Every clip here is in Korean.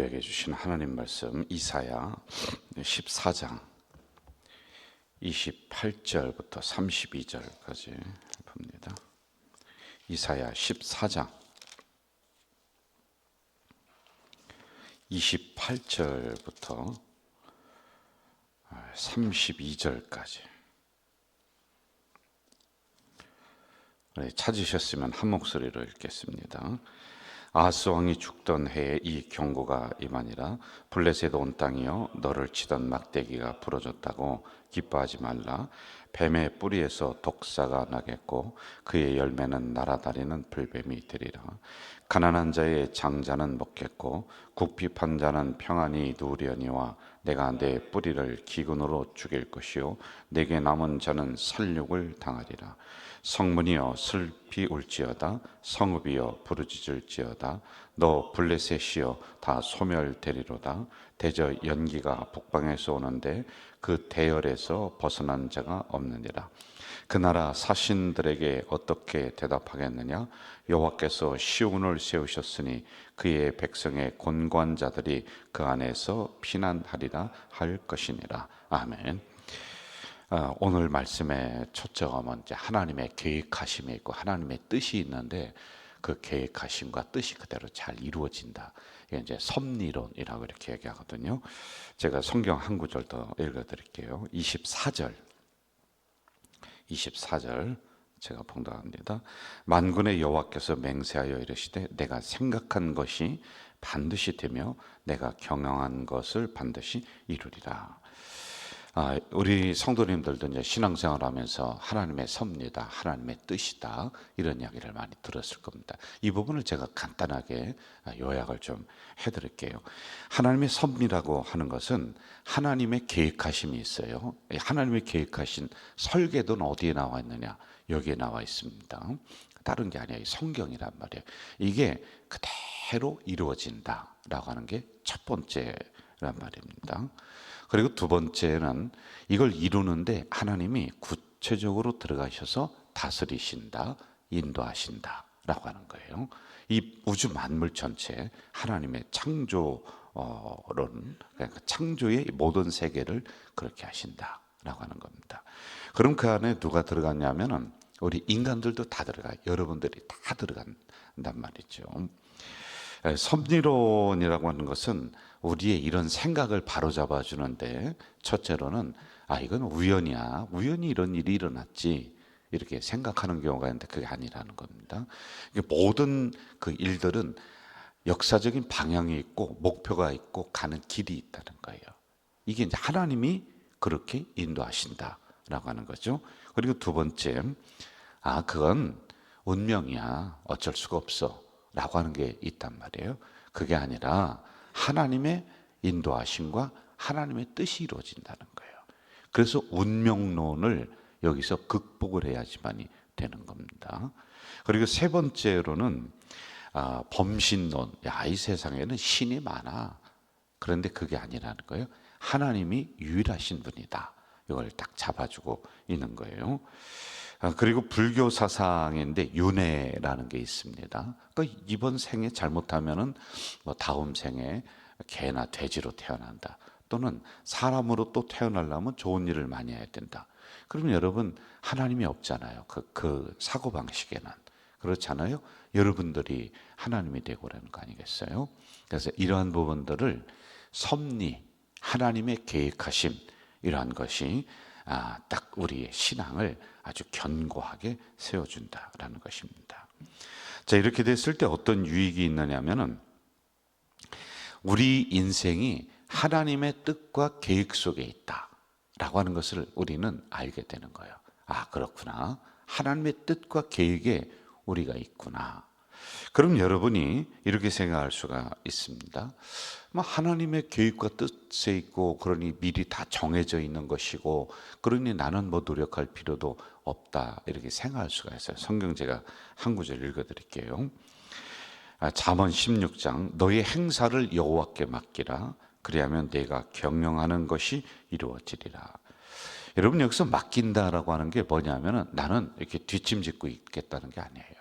우리에게 주신 하나님 말씀 이사야 14장 28절부터 32절까지 봅니다. 이사야 14장 28절부터 32절까지 네, 찾으셨으면 한 목소리로 읽겠습니다. 아하스 왕이 죽던 해에 이 경고가 임하니라. 블레셋 온 땅이여 너를 치던 막대기가 부러졌다고 기뻐하지 말라. 뱀의 뿌리에서 독사가 나겠고 그의 열매는 날아다니는 불뱀이 되리라. 가난한 자의 장자는 먹겠고 국핍한 자는 평안히 누우려니와 내가 내 뿌리를 기근으로 죽일 것이요. 내게 남은 자는 살육을 당하리라 성문이여 슬피 울지어다 성읍이여 부르짖을지어다. 너 블레셋이여 다 소멸되리로다. 대저 연기가 북방에서 오는데 그 대열에서 벗어난 자가 없느니라. 그 나라 사신들에게 어떻게 대답하겠느냐? 여호와께서 시온을 세우셨으니 그의 백성의 권관자들이 그 안에서 피난하리라 할 것이니라. 아멘. 어, 오늘 말씀의 초점은 이제 하나님의 계획하심이 있고 하나님의 뜻이 있는데 그 계획하심과 뜻이 그대로 잘 이루어진다. 이게 이제 섭리론이라고 이렇게 얘기하거든요. 제가 성경 한 구절 더 읽어드릴게요. 24절, 24절 제가 봉독합니다. 만군의 여호와께서 맹세하여 이르시되 내가 생각한 것이 반드시 되며 내가 경영한 것을 반드시 이루리라. 아, 우리 성도님들도 이제 신앙생활 하면서 하나님의 섭리다, 하나님의 뜻이다 이런 이야기를 많이 들었을 겁니다. 이 부분을 제가 간단하게 요약을 좀 해드릴게요. 하나님의 섭리라고 하는 것은 하나님의 계획하심이 있어요. 하나님의 계획하신 설계도는 어디에 나와 있느냐? 여기에 나와 있습니다. 다른 게 아니에요. 성경이란 말이에요. 이게 그대로 이루어진다라고 하는 게 첫 번째 란 말입니다. 그리고 두 번째는 이걸 이루는데 하나님이 구체적으로 들어가셔서 다스리신다, 인도하신다. 라고 하는 거예요. 이 우주 만물 전체 하나님의 창조론, 그러니까 창조의 모든 세계를 그렇게 하신다 라고 하는 겁니다. 그럼 그 안에 누가 들어갔냐면은 우리 인간들도 다 들어가요. 여러분들이 다 들어간단 말이죠. 섭리론이라고 하는 것은 우리의 이런 생각을 바로잡아 주는데 첫째로는 아 이건 우연이야 우연히 이런 일이 일어났지 이렇게 생각하는 경우가 있는데 그게 아니라는 겁니다. 모든 그 일들은 역사적인 방향이 있고 목표가 있고 가는 길이 있다는 거예요. 이게 이제 하나님이 그렇게 인도하신다라고 하는 거죠. 그리고 두 번째, 아 그건 운명이야 어쩔 수가 없어 라고 하는 게 있단 말이에요. 그게 아니라 하나님의 인도하심과 하나님의 뜻이 이루어진다는 거예요. 그래서 운명론을 여기서 극복을 해야지만이 되는 겁니다. 그리고 세 번째로는 아, 범신론. 야, 이 세상에는 신이 많아. 그런데 그게 아니라는 거예요. 하나님이 유일하신 분이다. 이걸 딱 잡아주고 있는 거예요. 아, 그리고 불교 사상인데 윤회라는 게 있습니다. 그러니까 이번 생에 잘못하면은 뭐 다음 생에 개나 돼지로 태어난다. 또는 사람으로 또 태어나려면 좋은 일을 많이 해야 된다. 그러면 여러분 하나님이 없잖아요. 그, 그 사고 방식에는 그렇잖아요. 여러분들이 하나님이 되고 그러는 거 아니겠어요? 그래서 이러한 부분들을 섭리, 하나님의 계획하심 이러한 것이 아, 딱 우리의 신앙을 아주 견고하게 세워준다라는 것입니다. 자 이렇게 됐을 때 어떤 유익이 있느냐면은 우리 인생이 하나님의 뜻과 계획 속에 있다라고 하는 것을 우리는 알게 되는 거예요. 아 그렇구나. 하나님의 뜻과 계획에 우리가 있구나. 그럼 여러분이 이렇게 생각할 수가 있습니다. 뭐 하나님의 계획과 뜻에 있고 그러니 미리 다 정해져 있는 것이고 그러니 나는 뭐 노력할 필요도 없다 이렇게 생각할 수가 있어요. 성경 제가 한 구절 읽어드릴게요. 아, 잠언 16장 너의 행사를 여호와께 맡기라 그리하면 내가 경영하는 것이 이루어지리라. 여러분 여기서 맡긴다라고 하는 게 뭐냐면은 나는 이렇게 뒷짐 짓고 있겠다는 게 아니에요.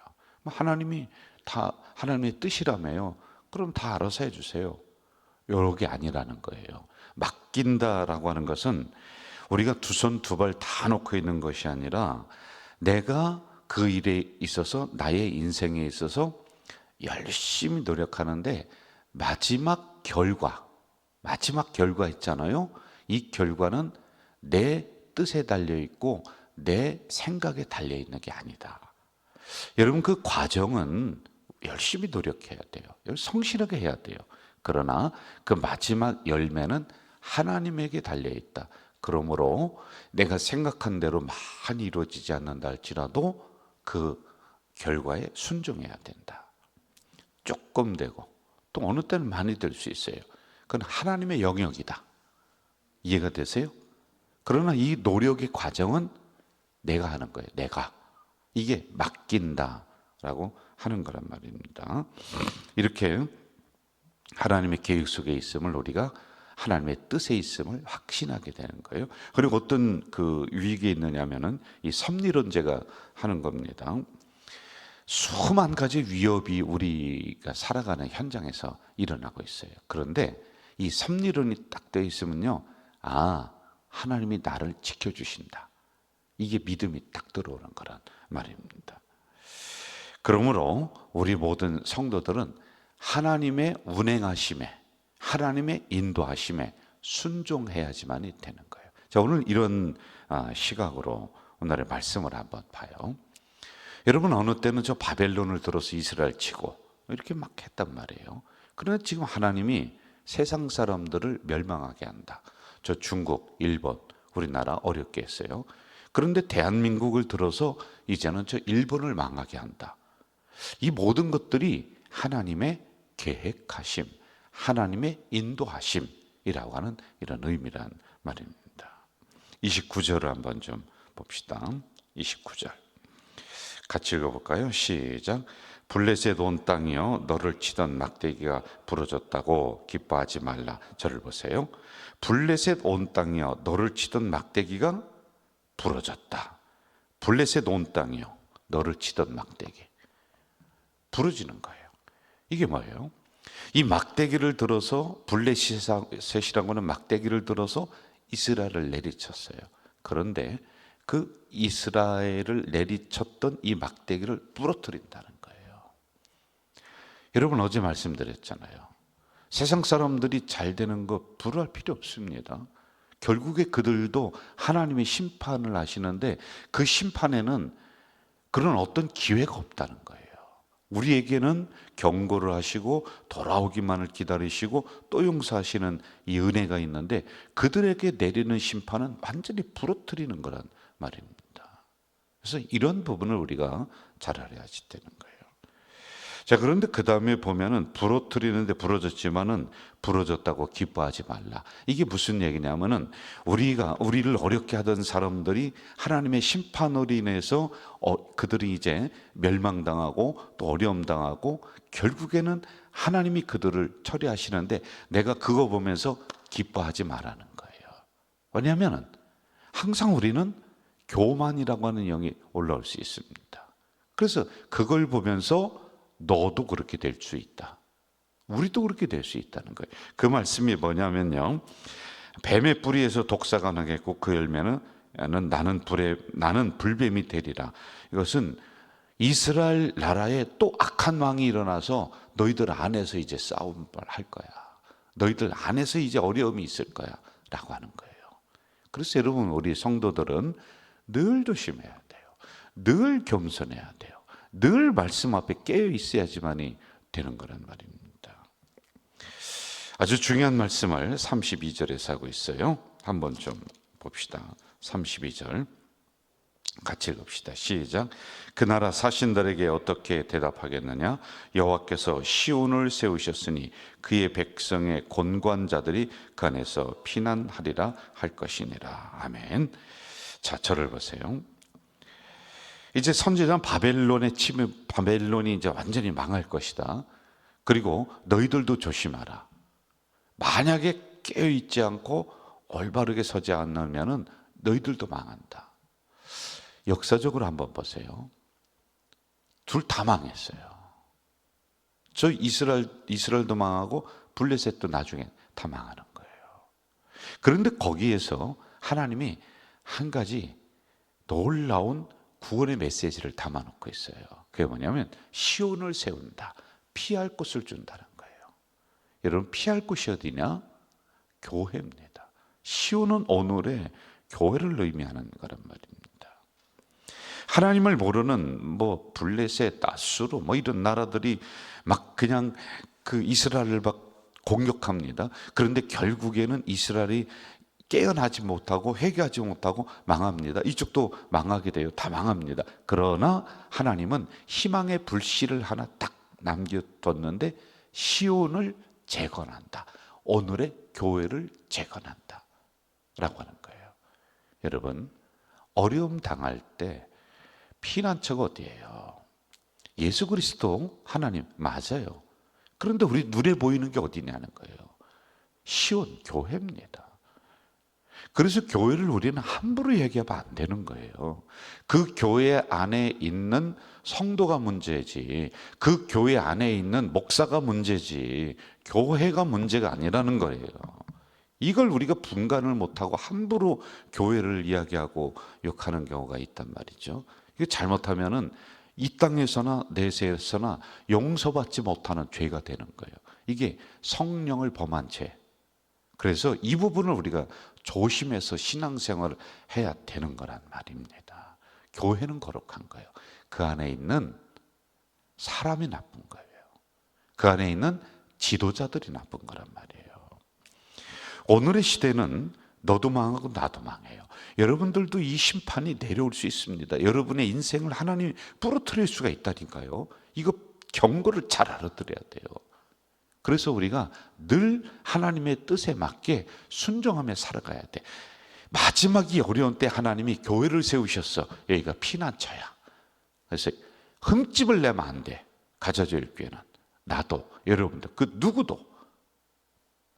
뭐 하나님이 다 하나님의 뜻이라며요. 그럼 다 알아서 해주세요. 요게 아니라는 거예요. 맡긴다라고 하는 것은 우리가 두 손 두 발 다 놓고 있는 것이 아니라 내가 그 일에 있어서 나의 인생에 있어서 열심히 노력하는데 마지막 결과, 마지막 결과 있잖아요. 이 결과는 내 뜻에 달려 있고 내 생각에 달려 있는 게 아니다. 여러분 그 과정은 열심히 노력해야 돼요. 성실하게 해야 돼요. 그러나 그 마지막 열매는 하나님에게 달려 있다. 그러므로 내가 생각한 대로 많이 이루어지지 않는다 할지라도 그 결과에 순종해야 된다. 조금 되고 또 어느 때는 많이 될 수 있어요. 그건 하나님의 영역이다. 이해가 되세요? 그러나 이 노력의 과정은 내가 하는 거예요. 내가. 이게 맡긴다 라고 하는 거란 말입니다. 이렇게 하나님의 계획 속에 있음을 우리가 하나님의 뜻에 있음을 확신하게 되는 거예요. 그리고 어떤 그 위기에 있느냐면은 이 섭리론제가 하는 겁니다. 수만 가지 위협이 우리가 살아가는 현장에서 일어나고 있어요. 그런데 이 섭리론이 딱 되어 있으면요. 아, 하나님이 나를 지켜주신다. 이게 믿음이 딱 들어오는 거란 말입니다. 그러므로 우리 모든 성도들은 하나님의 운행하심에 하나님의 인도하심에 순종해야지만이 되는 거예요. 자, 오늘 이런 아, 시각으로 오늘의 말씀을 한번 봐요. 여러분 어느 때는 저 바벨론을 들어서 이스라엘 치고 이렇게 막 했단 말이에요. 그러나 지금 하나님이 세상 사람들을 멸망하게 한다. 저 중국, 일본, 우리나라 어렵게 했어요. 그런데 대한민국을 들어서 이제는 저 일본을 망하게 한다. 이 모든 것들이 하나님의 계획하심, 하나님의 인도하심이라고 하는 이런 의미란 말입니다. 29절을 한번 좀 봅시다. 29절. 같이 읽어볼까요? 시작. 블레셋 온 땅이여 너를 치던 막대기가 부러졌다고 기뻐하지 말라. 저를 보세요. 블레셋 온 땅이여 너를 치던 막대기가 부러졌다. 블레셋 온 땅이여 너를 치던 막대기 부러지는 거예요. 이게 뭐예요? 이 막대기를 들어서 블레셋이라고 하는 막대기를 들어서 이스라엘을 내리쳤어요. 그런데 그 이스라엘을 내리쳤던 이 막대기를 부러뜨린다는 거예요. 여러분 어제 말씀드렸잖아요. 세상 사람들이 잘 되는 거 부러할 필요 없습니다. 결국에 그들도 하나님의 심판을 하시는데 그 심판에는 그런 어떤 기회가 없다는 거예요. 우리에게는 경고를 하시고 돌아오기만을 기다리시고 또 용서하시는 이 은혜가 있는데 그들에게 내리는 심판은 완전히 부러뜨리는 거란 말입니다. 그래서 이런 부분을 우리가 잘 알아야지 되는 거예요. 자, 그런데 그 다음에 보면은 부러뜨리는데 부러졌지만은 부러졌다고 기뻐하지 말라. 이게 무슨 얘기냐면은 우리가, 우리를 어렵게 하던 사람들이 하나님의 심판으로 인해서 어, 그들이 이제 멸망당하고 또 어려움 당하고 결국에는 하나님이 그들을 처리하시는데 내가 그거 보면서 기뻐하지 말라는 거예요. 왜냐하면은 항상 우리는 교만이라고 하는 영이 올라올 수 있습니다. 그래서 그걸 보면서 너도 그렇게 될 수 있다. 우리도 그렇게 될 수 있다는 거예요. 그 말씀이 뭐냐면요. 뱀의 뿌리에서 독사가 나겠고 그 열매는 나는 불에 나는 불뱀이 되리라. 이것은 이스라엘 나라에 또 악한 왕이 일어나서 너희들 안에서 이제 싸움을 할 거야. 너희들 안에서 이제 어려움이 있을 거야 라고 하는 거예요. 그래서 여러분 우리 성도들은 늘 조심해야 돼요. 늘 겸손해야 돼요. 늘 말씀 앞에 깨어 있어야지만이 되는 거란 말입니다. 아주 중요한 말씀을 32절에서 하고 있어요. 한번 좀 봅시다. 32절. 같이 읽읍시다. 시작. 그 나라 사신들에게 어떻게 대답하겠느냐? 여호와께서 시온을 세우셨으니 그의 백성의 권관자들이 그 안에서 피난하리라 할 것이니라. 아멘. 자, 저를 보세요. 이제 선지자는 바벨론의 침해, 바벨론이 이제 완전히 망할 것이다. 그리고 너희들도 조심하라. 만약에 깨어 있지 않고 올바르게 서지 않으면은 너희들도 망한다. 역사적으로 한번 보세요. 둘 다 망했어요. 저 이스라엘 이스라엘도 망하고 블레셋도 나중에 다 망하는 거예요. 그런데 거기에서 하나님이 한 가지 놀라운 구원의 메시지를 담아놓고 있어요. 그게 뭐냐면 시온을 세운다. 피할 곳을 준다는 거예요. 여러분 피할 곳이 어디냐? 교회입니다. 시온은 오늘의 교회를 의미하는 거란 말입니다. 하나님을 모르는 뭐 블레셋, 나수르 뭐 이런 나라들이 막 그냥 그 이스라엘을 막 공격합니다. 그런데 결국에는 이스라엘이 깨어나지 못하고 회개하지 못하고 망합니다. 이쪽도 망하게 돼요. 다 망합니다. 그러나 하나님은 희망의 불씨를 하나 딱 남겨뒀는데 시온을 재건한다. 오늘의 교회를 재건한다. 라고 하는 거예요. 여러분, 어려움 당할 때 피난처가 어디예요? 예수 그리스도 하나님 맞아요. 그런데 우리 눈에 보이는 게 어디냐는 거예요. 시온 교회입니다. 그래서 교회를 우리는 함부로 얘기하면 안 되는 거예요. 그 교회 안에 있는 성도가 문제지, 그 교회 안에 있는 목사가 문제지, 교회가 문제가 아니라는 거예요. 이걸 우리가 분간을 못하고 함부로 교회를 이야기하고 욕하는 경우가 있단 말이죠. 이거 잘못하면은 이 땅에서나 내세에서나 용서받지 못하는 죄가 되는 거예요. 이게 성령을 범한 죄. 그래서 이 부분을 우리가 조심해서 신앙생활을 해야 되는 거란 말입니다. 교회는 거룩한 거예요. 그 안에 있는 사람이 나쁜 거예요. 그 안에 있는 지도자들이 나쁜 거란 말이에요. 오늘의 시대는 너도 망하고 나도 망해요. 여러분들도 이 심판이 내려올 수 있습니다. 여러분의 인생을 하나님이 부러뜨릴 수가 있다니까요. 이거 경고를 잘 알아들어야 돼요. 그래서 우리가 늘 하나님의 뜻에 맞게 순종하며 살아가야 돼. 마지막이 어려운 때 하나님이 교회를 세우셨어. 여기가 피난처야. 그래서 흠집을 내면 안 돼. 가져질 교회는. 나도, 여러분들, 그 누구도.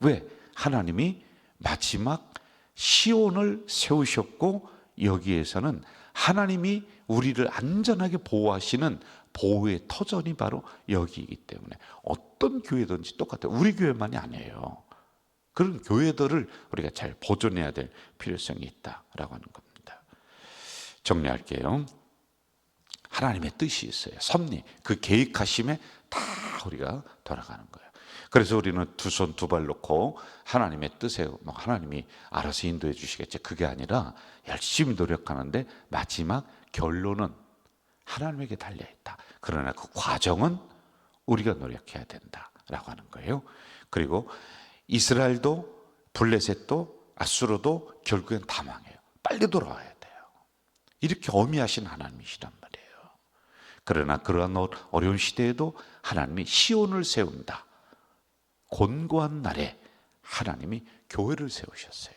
왜? 하나님이 마지막 시온을 세우셨고 여기에서는 하나님이 우리를 안전하게 보호하시는 보호의 터전이 바로 여기이기 때문에 어떤 교회든지 똑같아요. 우리 교회만이 아니에요. 그런 교회들을 우리가 잘 보존해야 될 필요성이 있다라고 하는 겁니다. 정리할게요. 하나님의 뜻이 있어요. 섭리, 그 계획하심에 다 우리가 돌아가는 거예요. 그래서 우리는 두 손 두 발 놓고 하나님의 뜻에 뭐 하나님이 알아서 인도해 주시겠지. 그게 아니라 열심히 노력하는데 마지막 결론은 하나님에게 달려 있다. 그러나 그 과정은 우리가 노력해야 된다라고 하는 거예요. 그리고 이스라엘도 블레셋도 아수르도 결국엔 다 망해요. 빨리 돌아와야 돼요. 이렇게 어미하신 하나님이시란 말이에요. 그러나 그러한 어려운 시대에도 하나님이 시온을 세운다. 곤고한 날에 하나님이 교회를 세우셨어요.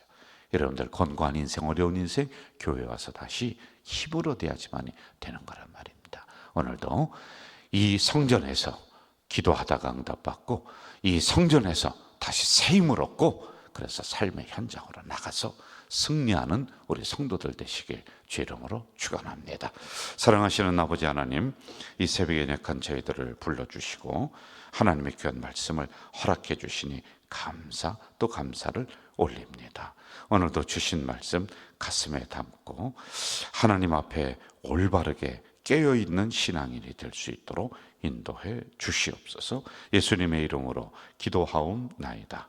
여러분들 건강한 인생, 어려운 인생 교회 와서 다시 힘을 얻어야지만 되는 거란 말입니다. 오늘도 이 성전에서 기도하다가 응답받고 이 성전에서 다시 새 힘을 얻고 그래서 삶의 현장으로 나가서 승리하는 우리 성도들 되시길 주 이름으로 축원합니다. 사랑하시는 아버지 하나님, 이 새벽에 약한 저희들을 불러주시고 하나님의 귀한 말씀을 허락해 주시니 감사 또 감사를 올립니다. 오늘도 주신 말씀 가슴에 담고 하나님 앞에 올바르게 깨어 있는 신앙인이 될 수 있도록 인도해 주시옵소서. 예수님의 이름으로 기도하옵나이다.